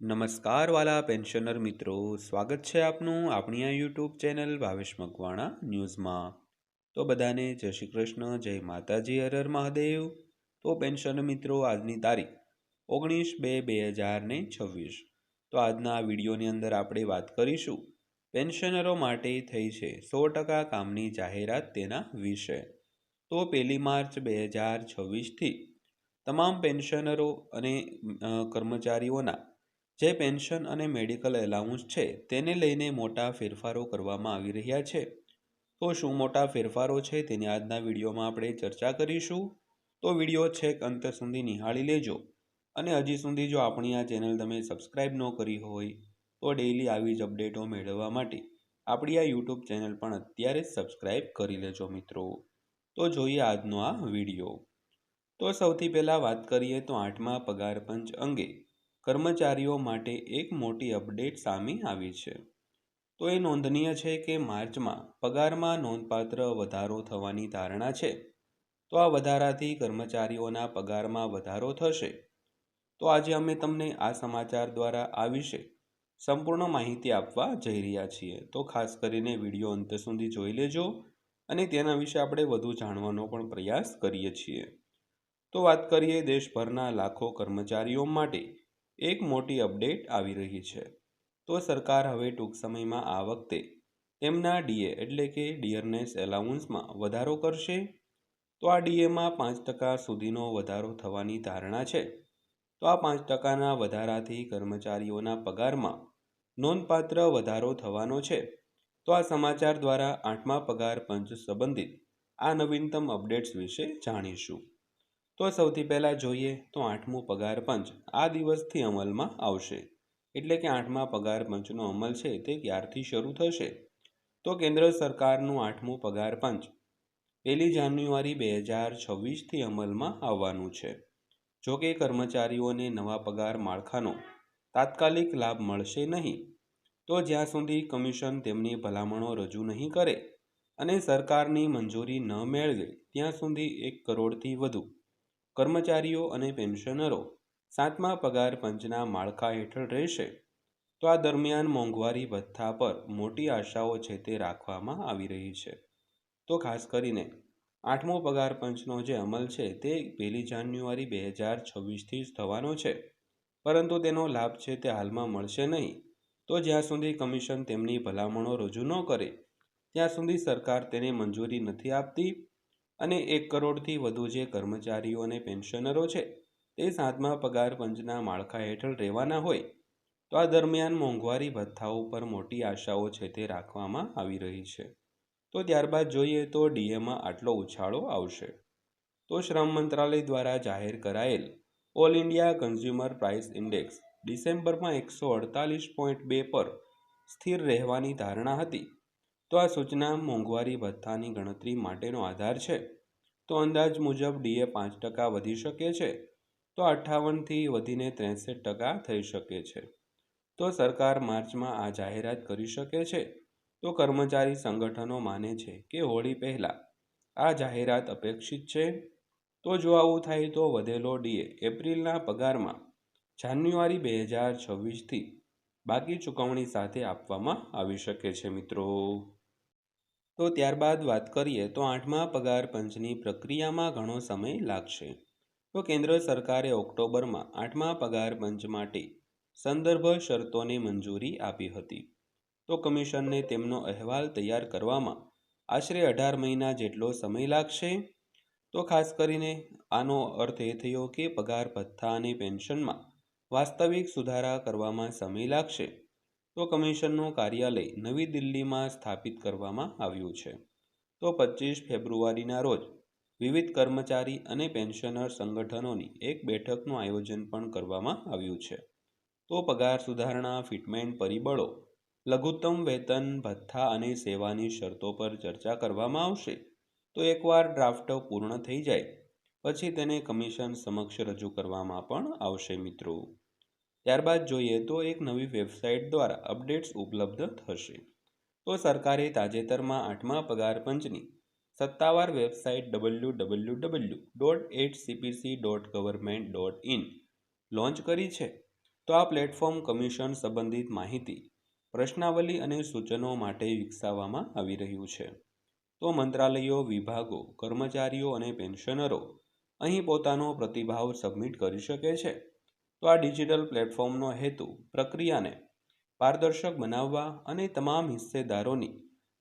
નમસ્કાર વાલા પેન્શનર મિત્રો. સ્વાગત છે આપનું આપણી આ યુટ્યુબ ચેનલ ભાવેશ મકવાણા ન્યૂઝમાં. તો બધાને જય શ્રી કૃષ્ણ, જય માતાજી હરર મહાદેવ. તો પેન્શનર મિત્રો, આજની તારીખ ઓગણીસ બે બે હજાર ને છવ્વીસ. તો આજના વિડીયોની અંદર આપણે વાત કરીશું પેન્શનરો માટે થઈ છે સો ટકા કામની જાહેરાત તેના વિશે. તો પહેલી માર્ચ બે હજાર છવ્વીસથી તમામ પેન્શનરો અને કર્મચારીઓના જે પેન્શન અને મેડિકલ એલાઉન્સ છે, તેને લઈને મોટા ફેરફારો કરવામાં આવી રહ્યા છે. તો શું મોટા ફેરફારો છે તેની આજના વિડીયોમાં આપણે ચર્ચા કરીશું? તો વીડિયો છેક અંત સુધી નિહાળી લેજો. અને હજી સુધી જો આપણી આ ચેનલ તમે સબસ્ક્રાઈબ ન કરી હોય, તો ડેઈલી આવી જ અપડેટો મેળવવા માટે આપણી આ યુટ્યુબ ચેનલ પણ અત્યારે જ સબસ્ક્રાઈબ કરી લેજો મિત્રો. તો જોઈએ આજનો આ વીડિયો. તો સૌથી પહેલાં વાત કરીએ તો આઠમા પગાર પંચ અંગે. કર્મચારીઓ માટે એક મોટી અપડેટ સામે આવી છે. તો એ નોંધનીય છે કે માર્ચમાં પગારમાં નોંધપાત્ર વધારો થવાની ધારણા છે. તો આ વધારાથી કર્મચારીઓના પગારમાં વધારો થશે. તો આજે અમે તમને આ સમાચાર દ્વારા આ વિશે સંપૂર્ણ માહિતી આપવા જઈ રહ્યા છીએ. તો ખાસ કરીને વીડિયો અંત સુધી જોઈ લેજો અને તેના વિશે આપણે વધુ જાણવાનો પણ પ્રયાસ કરીએ છીએ. તો વાત કરીએ દેશભરના લાખો કર્મચારીઓ માટે. એક મોટી અપડેટ આવી રહી છે. તો સરકાર હવે ટૂંક સમયમાં આ વખતે તેમના ડીએ એટલે કે ડિયરનેસ એલાઉન્સમાં વધારો કરશે? તો આ ડીએમાં પાંચ ટકા સુધીનો વધારો થવાની ધારણા છે. તો આ પાંચ ટકાના વધારાથી કર્મચારીઓના પગારમાં નોંધપાત્ર વધારો થવાનો છે. તો આ સમાચાર દ્વારા આઠમા પગાર પંચ સંબંધિત આ નવીનતમ અપડેટ્સ વિશે જાણીશું. તો સૌથી પહેલાં જોઈએ તો આઠમું પગાર પંચ. આ દિવસથી અમલમાં આવશે. એટલે કે આઠમા પગાર પંચનો અમલ છે તે ક્યારથી શરૂ થશે? તો કેન્દ્ર સરકારનું આઠમું પગાર પંચ. પહેલી જાન્યુઆરી બે હજાર છવ્વીસથી અમલમાં આવવાનું છે. જો કે કર્મચારીઓને નવા પગાર માળખાનો તાત્કાલિક લાભ મળશે નહીં. તો જ્યાં સુધી કમિશન તેમની ભલામણો રજૂ નહીં કરે અને સરકારની મંજૂરી ન મેળવે, ત્યાં સુધી એક કરોડથી વધુ કર્મચારીઓ અને પેન્શનરો સાતમા પગાર પંચના માળખા હેઠળ રહેશે. તો આ દરમિયાન મોંઘવારી ભથ્થા પર મોટી આશાઓ છે તે રાખવામાં આવી રહી છે. તો ખાસ કરીને આઠમો પગાર પંચનો જે અમલ છે તે પહેલી જાન્યુઆરી બે હજાર છવ્વીસથી જ થવાનો છે. પરંતુ તેનો લાભ છે તે હાલમાં મળશે નહીં. તો જ્યાં સુધી કમિશન તેમની ભલામણો રજૂ ન કરે, ત્યાં સુધી સરકાર તેને મંજૂરી નથી આપતી અને એક કરોડથી વધુ જે કર્મચારીઓ અને પેન્શનરો છે, તે સાતમા પગાર પંચના માળખા હેઠળ રહેવાના હોય, તો આ દરમિયાન મોંઘવારી ભથ્થાઓ પર મોટી આશાઓ છે તે રાખવામાં આવી રહી છે. તો ત્યારબાદ જોઈએ તો ડીએમાં આટલો ઉછાળો આવશે. તો શ્રમ મંત્રાલય દ્વારા જાહેર કરાયેલ all India consumer price index ડિસેમ્બરમાં એકસો અડતાલીસ પોઈન્ટ બે પર સ્થિર રહેવાની ધારણા હતી તો આ સૂચના મોંઘવારી ભથ્થાની ગણતરી માટેનો આધાર છે. તો અંદાજ મુજબ ડીએ પાંચ ટકા વધી શકે છે, તો અઠ્ઠાવનથી વધીને ત્રેસઠ ટકા થઈ શકે છે. તો સરકાર માર્ચમાં આ જાહેરાત કરી શકે છે, તો કર્મચારી સંગઠનો માને છે કે હોળી પહેલાં આ જાહેરાત અપેક્ષિત છે. તો જો આવું થાય તો વધેલો ડીએ એપ્રિલના પગારમાં જાન્યુઆરી બે હજાર છવ્વીસથી બાકી ચૂકવણી સાથે આપવામાં આવી શકે છે મિત્રો. તો ત્યારબાદ વાત કરીએ તો આઠમા પગાર પંચની પ્રક્રિયામાં ઘણો સમય લાગશે. તો કેન્દ્ર સરકારે ઓક્ટોબરમાં આઠમા પગાર પંચ માટે સંદર્ભ શરતોને મંજૂરી આપી હતી. તો કમિશનને તેમનો અહેવાલ તૈયાર કરવામાં આશરે અઢાર મહિના જેટલો સમય લાગશે. તો ખાસ કરીને આનો અર્થ એ થયો કે પગાર ભથ્થા અને પેન્શનમાં વાસ્તવિક સુધારા કરવામાં સમય લાગશે. તો કમિશનનું કાર્યાલય નવી દિલ્હીમાં સ્થાપિત કરવામાં આવ્યું છે. તો પચીસ ફેબ્રુઆરીના રોજ વિવિધ કર્મચારી અને પેન્શનર સંગઠનોની એક બેઠકનું આયોજન પણ કરવામાં આવ્યું છે. તો પગાર સુધારણા, ફિટમેન્ટ પરિબળો, લઘુત્તમ વેતન, ભથ્થા અને સેવાની શરતો પર ચર્ચા કરવામાં આવશે. તો એકવાર ડ્રાફ્ટ પૂર્ણ થઈ જાય, પછી તેને કમિશન સમક્ષ રજૂ કરવામાં પણ આવશે મિત્રો. ત્યારબાદ જોઈએ તો એક નવી વેબસાઇટ દ્વારા અપડેટ્સ ઉપલબ્ધ થશે. તો સરકારે તાજેતરમાં આઠમા પગાર પંચની સત્તાવાર website W W W dot eight CPC dot government dot in launch કરી છે. તો આ પ્લેટફોર્મ કમિશન સંબંધિત માહિતી, પ્રશ્નાવલી અને સૂચનો માટે વિકસાવવામાં આવી રહ્યું છે. તો મંત્રાલયો, વિભાગો, કર્મચારીઓ અને પેન્શનરો અહીં પોતાનો પ્રતિભાવ સબમિટ કરી શકે છે. તો આ ડિજિટલ પ્લેટફોર્મનો હેતુ પ્રક્રિયાને પારદર્શક બનાવવા અને તમામ હિસ્સેદારોની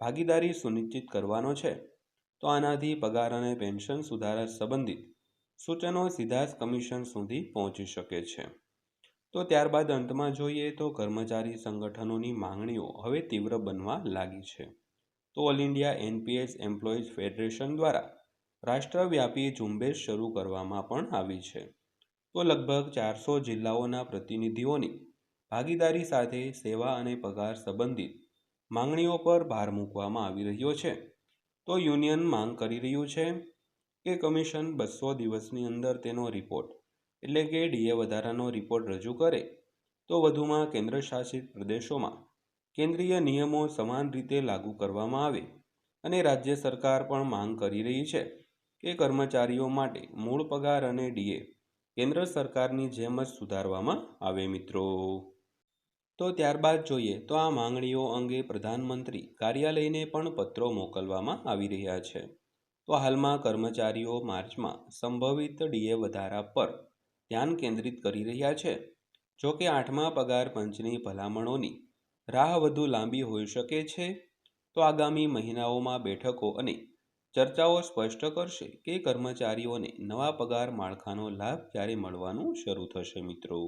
ભાગીદારી સુનિશ્ચિત કરવાનો છે. તો આનાથી પગાર અને પેન્શન સુધારા સંબંધિત સૂચનો સીધા જ કમિશન સુધી પહોંચી શકે છે. તો ત્યારબાદ અંતમાં જોઈએ તો કર્મચારી સંગઠનોની માંગણીઓ હવે તીવ્ર બનવા લાગી છે. તો all India NPS employees federation દ્વારા રાષ્ટ્રવ્યાપી ઝુંબેશ શરૂ કરવામાં પણ આવી છે. તો લગભગ ચારસો જિલ્લાઓના પ્રતિનિધિઓની ભાગીદારી સાથે સેવા અને પગાર સંબંધિત માંગણીઓ પર ભાર મૂકવામાં આવી રહ્યો છે. તો યુનિયન માંગ કરી રહ્યું છે કે કમિશન બસો દિવસની અંદર તેનો રિપોર્ટ, એટલે કે ડીએ વધારાનો રિપોર્ટ રજૂ કરે, તો વધુમાં કેન્દ્રશાસિત પ્રદેશોમાં કેન્દ્રીય નિયમો સમાન રીતે લાગુ કરવામાં આવે અને રાજ્ય સરકાર પણ માંગ કરી રહી છે કે કર્મચારીઓ માટે મૂળ પગાર અને ડીએ કેન્દ્ર સરકારની જેમ જ સુધારવામાં આવે મિત્રો. તો ત્યારબાદ જોઈએ તો આ માંગણીઓ અંગે પ્રધાનમંત્રી કાર્યાલયને પણ પત્રો મોકલવામાં આવી રહ્યા છે. તો હાલમાં કર્મચારીઓ માર્ચમાં સંભવિત ડીએ વધારા પર ધ્યાન કેન્દ્રિત કરી રહ્યા છે. જો કે આઠમા પગાર પંચની ભલામણોની રાહ વધુ લાંબી હોઈ શકે છે. તો આગામી મહિનાઓમાં બેઠકો અને ચર્ચાઓ સ્પષ્ટ કરશે કે કર્મચારીઓને નવા પગાર માળખાનો લાભ ક્યારે મળવાનું શરૂ થશે મિત્રો.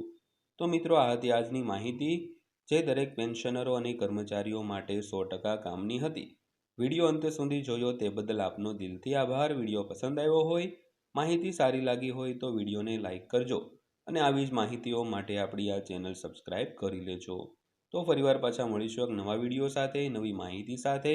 તો મિત્રો, આ હતી આજની માહિતી. જે દરેક પેન્શનરો અને કર્મચારીઓ માટે સો ટકા કામની હતી. વીડિયો અંત સુધી જોયો તે બદલ આપનો દિલથી આભાર. વીડિયો પસંદ આવ્યો હોય, માહિતી સારી લાગી હોય તો વિડીયોને લાઇક કરજો અને આવી જ માહિતીઓ માટે આપણી આ ચેનલ સબસ્ક્રાઈબ કરી લેજો. તો ફરીવાર પાછા મળીશું એક નવા વીડિયો સાથે, નવી માહિતી સાથે.